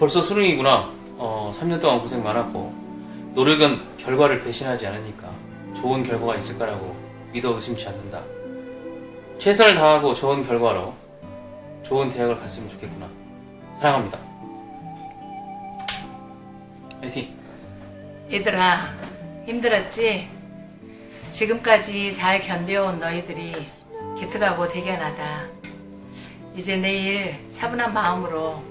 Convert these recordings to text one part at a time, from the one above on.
벌써 수능이구나. 어, 3년 동안 고생 많았고 노력은 결과를 배신하지 않으니까 좋은 결과가 있을 거라고 믿어 의심치 않는다. 최선을 다하고 좋은 결과로 좋은 대학을 갔으면 좋겠구나. 사랑합니다. 파이팅! 얘들아, 힘들었지? 지금까지 잘 견뎌온 너희들이 기특하고 대견하다. 이제 내일 차분한 마음으로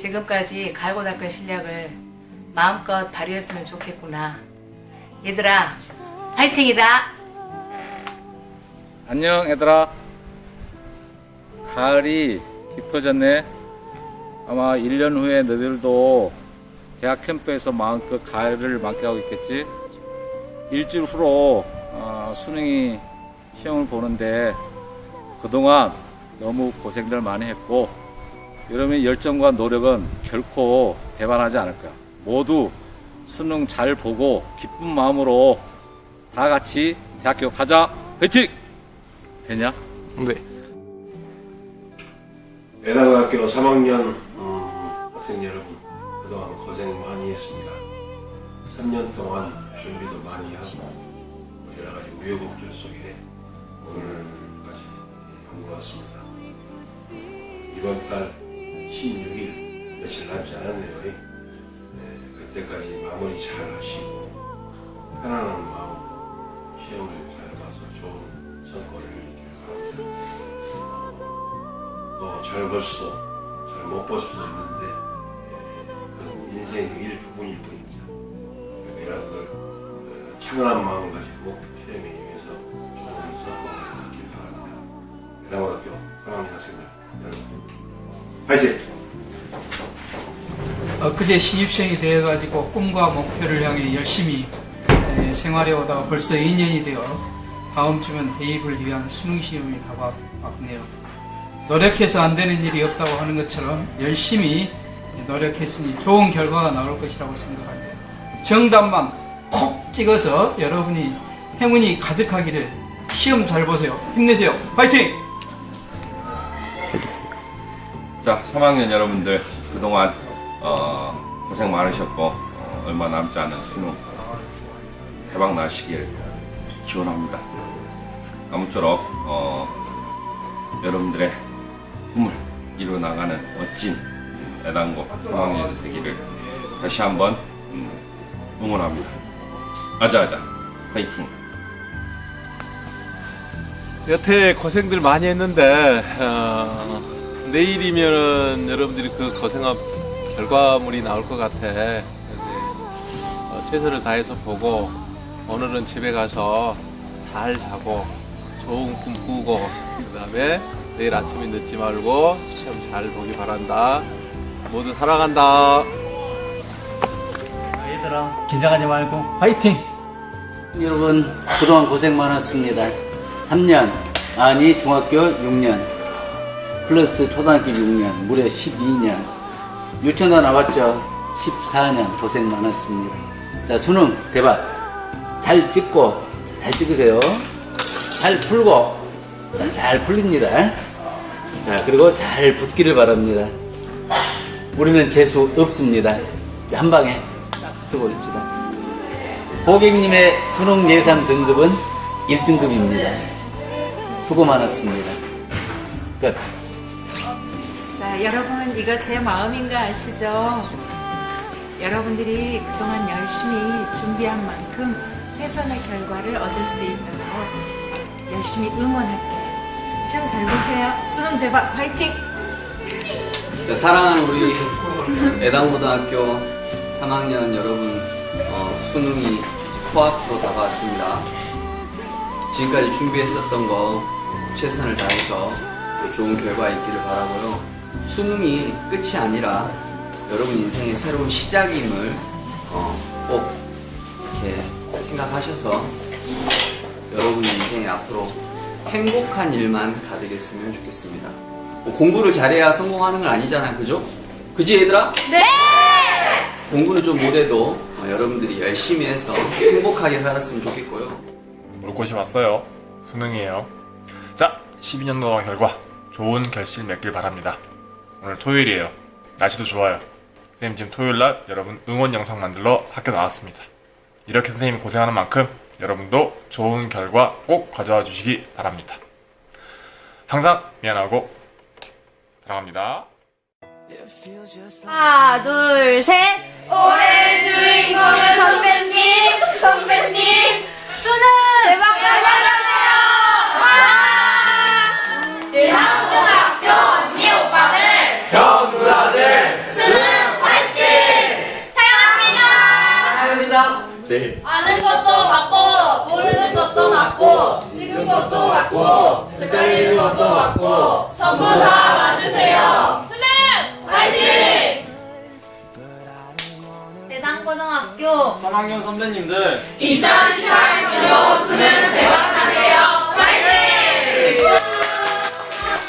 지금까지 갈고 닦은 실력을 마음껏 발휘했으면 좋겠구나. 얘들아, 파이팅이다! 안녕 얘들아 가을이 깊어졌네 아마 1년 후에 너희들도 대학 캠프에서 마음껏 가을을 만끽하고 있겠지 일주일 후로 어, 수능이 시험을 보는데 그동안 너무 고생들 많이 했고 여러분의 열정과 노력은 결코 배반하지 않을 거야 모두 수능 잘 보고 기쁜 마음으로 다 같이 대학교 가자 화이팅! 되냐? 네. 애당고등학교 3학년 음, 학생 여러분 그동안 고생 많이 했습니다. 3년 동안 준비도 많이 하고 여러 가지 우여곡절 속에 오늘까지 온 것 같습니다. 이번 달 16일 며칠 남지 않았네요. 네, 그때까지 마무리 잘 하시고 편안한 마음으로 시험을 잘 봐서 좋은 성과를 이루기를 바랍니다. 뭐잘 벌 수도 잘못벌 수도 있는데 예, 그건 인생의 일부분일 뿐입니다. 여러분들 어, 차분한 마음 가지고 시험에 엊그제 신입생이 되어가지고 꿈과 목표를 향해 열심히 에, 생활해 오다가 벌써 2년이 되어 다음 주면 대입을 위한 수능 시험이 다가왔네요. 노력해서 안 되는 일이 없다고 하는 것처럼 열심히 노력했으니 좋은 결과가 나올 것이라고 생각합니다. 정답만 콕 찍어서 여러분이 행운이 가득하기를 시험 잘 보세요. 힘내세요. 파이팅! 자, 3학년 여러분들 그동안 어, 고생 많으셨고 어, 얼마 남지 않은 수능 대박 나시길 기원합니다. 아무쪼록 어, 여러분들의 꿈을 이루어 나가는 멋진 애당고 3학년이 되기를 다시 한번 음, 응원합니다. 아자아자 파이팅! 여태 고생들 많이 했는데 어, 내일이면 여러분들이 그 고생한 결과물이 나올 것 같아. 어, 최선을 다해서 보고 오늘은 집에 가서 잘 자고 좋은 꿈 꾸고 그다음에 내일 아침에 늦지 말고 시험 잘 보기 바란다. 모두 사랑한다. 얘들아 긴장하지 말고 화이팅! 여러분 그동안 고생 많았습니다. 3년 아니 중학교 6년 플러스 초등학교 6년 무려 12년 유치원도 나왔죠. 14년 고생 많았습니다. 자 수능 대박 잘 찍고 잘 찍으세요. 잘 풀고 자, 잘 풀립니다. 자 그리고 잘 붙기를 바랍니다. 우리는 재수 없습니다. 한 방에 딱 쓰고 있습니다. 고객님의 수능 예상 등급은 1등급입니다. 수고 많았습니다. 끝. 자, 여러분, 이거 제 마음인 거 아시죠? 여러분들이 그동안 열심히 준비한 만큼 최선의 결과를 얻을 수 있도록 열심히 응원할게요. 시험 잘 보세요. 수능 대박 화이팅! 자, 사랑하는 우리 애당고등학교 3학년 여러분 어, 수능이 코앞으로 다가왔습니다. 지금까지 준비했었던 거 최선을 다해서 좋은 결과 있기를 바라고요. 수능이 끝이 아니라 여러분 인생의 새로운 시작임을 어, 꼭 이렇게 생각하셔서 여러분 인생에 앞으로 행복한 일만 가득했으면 좋겠습니다. 뭐 공부를 잘해야 성공하는 건 아니잖아요, 그죠? 그지 얘들아? 네! 공부는 좀 못해도 어, 여러분들이 열심히 해서 행복하게 살았으면 좋겠고요. 올 곳이 왔어요. 수능이에요. 자, 12년도 결과 좋은 결실 맺길 바랍니다. 오늘 토요일이에요. 날씨도 좋아요. 선생님 지금 토요일날 여러분 응원 영상 만들러 학교 나왔습니다. 이렇게 선생님이 고생하는 만큼 여러분도 좋은 결과 꼭 가져와 주시기 바랍니다. 항상 미안하고 사랑합니다. 하나, 둘, 셋. 올해 주인공은 선배님, 선배님, 수능 헷갈리는 것도 맞고, 전부 다 맞으세요. 수능 화이팅! 대상고등학교 3학년 선배님들 2018년도 수능 대박 나세요. 화이팅!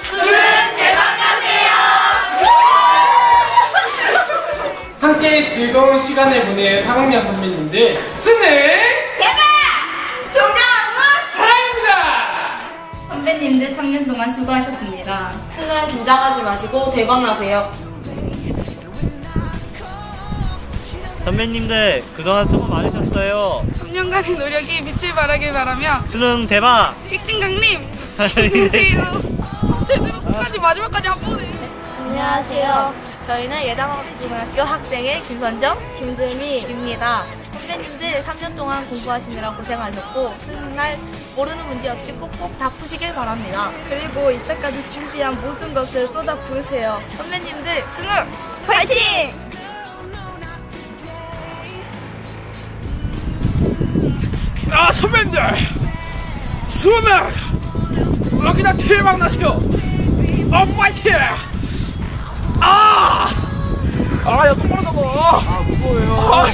수능 대박 나세요. 함께 즐거운 시간을 보낼 3학년 선배님들 수능 선배님들 3년 동안 수고하셨습니다. 수능 긴장하지 마시고 대박 나세요. 선배님들 그동안 수고 많으셨어요. 3년간의 노력이 빛을 발하길 바라며 수능 대박. 칙신강님 힘내세요. 제대로 끝까지 마지막까지 한 번에. 안녕하세요. 저희는 예당고등학교 학생의 김선정, 김재미입니다. 선배님들 3년 동안 공부하시느라 고생 하셨고 수능날 모르는 문제 없이 꼭꼭 다 푸시길 바랍니다. 그리고 이때까지 준비한 모든 것을 쏟아 부으세요. 선배님들 수능 화이팅! 아 선배님들 수능 여기다 대박 나세요. 어 파이팅. 아. 아, 야, 똑바로 잡아. 아, 무거워요. 아,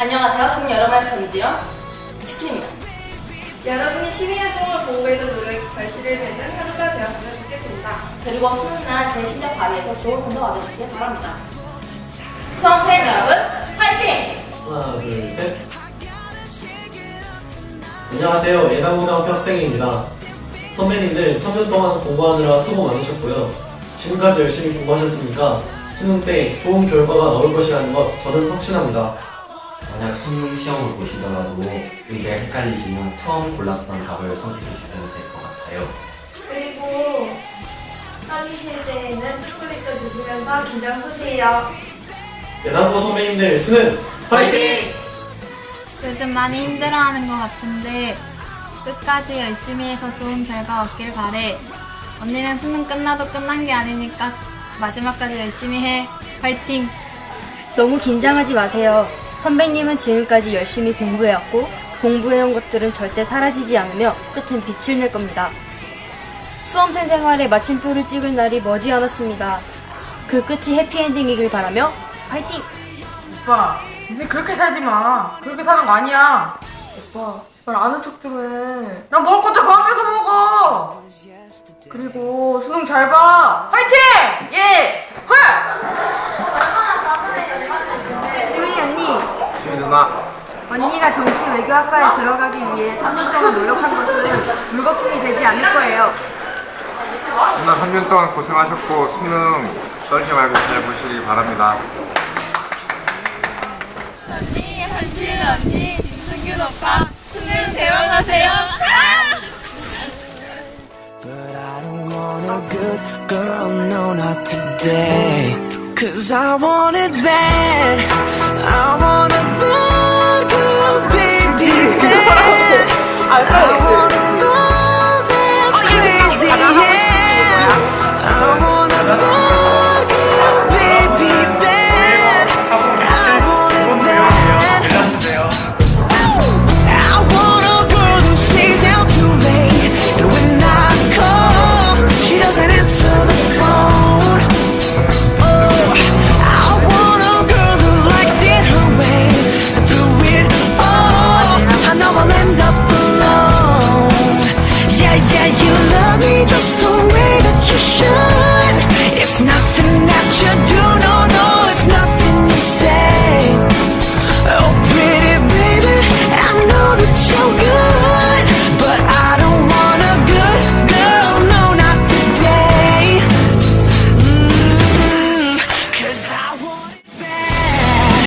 안녕하세요. 저는 여러분의 전지현 치킨입니다. 여러분이 12년 동안 공부에도 노력이 결실을 맺는 하루가 되었으면 좋겠습니다. 그리고 수능 날 제 실력 발휘해서 좋은 성적 얻으시길 바랍니다. 수험생 여러분, 화이팅! 하나, 둘, 셋. 안녕하세요. 예당고등학교 학생입니다. 선배님들 3년 동안 공부하느라 수고 많으셨고요. 지금까지 열심히 공부하셨으니까 수능 때 좋은 결과가 나올 것이라는 것 저는 확신합니다. 만약 수능 시험을 보시더라도 의견 헷갈리시면 처음 골랐던 답을 선택해 주시면 될 것 같아요. 그리고 떨리실 때에는 초콜릿도 드시면서 긴장 푸세요. 예당고 선배님들 수능 파이팅! 요즘 많이 힘들어하는 것 같은데 끝까지 열심히 해서 좋은 결과 얻길 바래. 언니는 수능 끝나도 끝난 게 아니니까 마지막까지 열심히 해. 화이팅! 너무 긴장하지 마세요. 선배님은 지금까지 열심히 공부해왔고 공부해온 것들은 절대 사라지지 않으며 끝엔 빛을 낼 겁니다. 수험생 생활에 마침표를 찍을 날이 머지않았습니다. 그 끝이 해피엔딩이길 바라며 파이팅! 오빠, 이제 그렇게 살지 마. 그렇게 사는 거 아니야. 오빠, 제발 아는 척 좀 해. 나 먹을 것도 그 앞에서 먹어. 그리고 수능 잘 봐. 화이팅! 예! 수희 언니, 시민 누나. 언니가 정치 외교학과에 들어가기 위해 3년 동안 노력한 것은 물거품이 되지 않을 거예요. 누나 3년 동안 고생하셨고 수능 떨지 말고 잘 보시기 바랍니다. 언니, 한진 언니, 민승균 오빠, 수능 대박 나세요. want a good girl, no, not today. Cause I want it bad. I want you do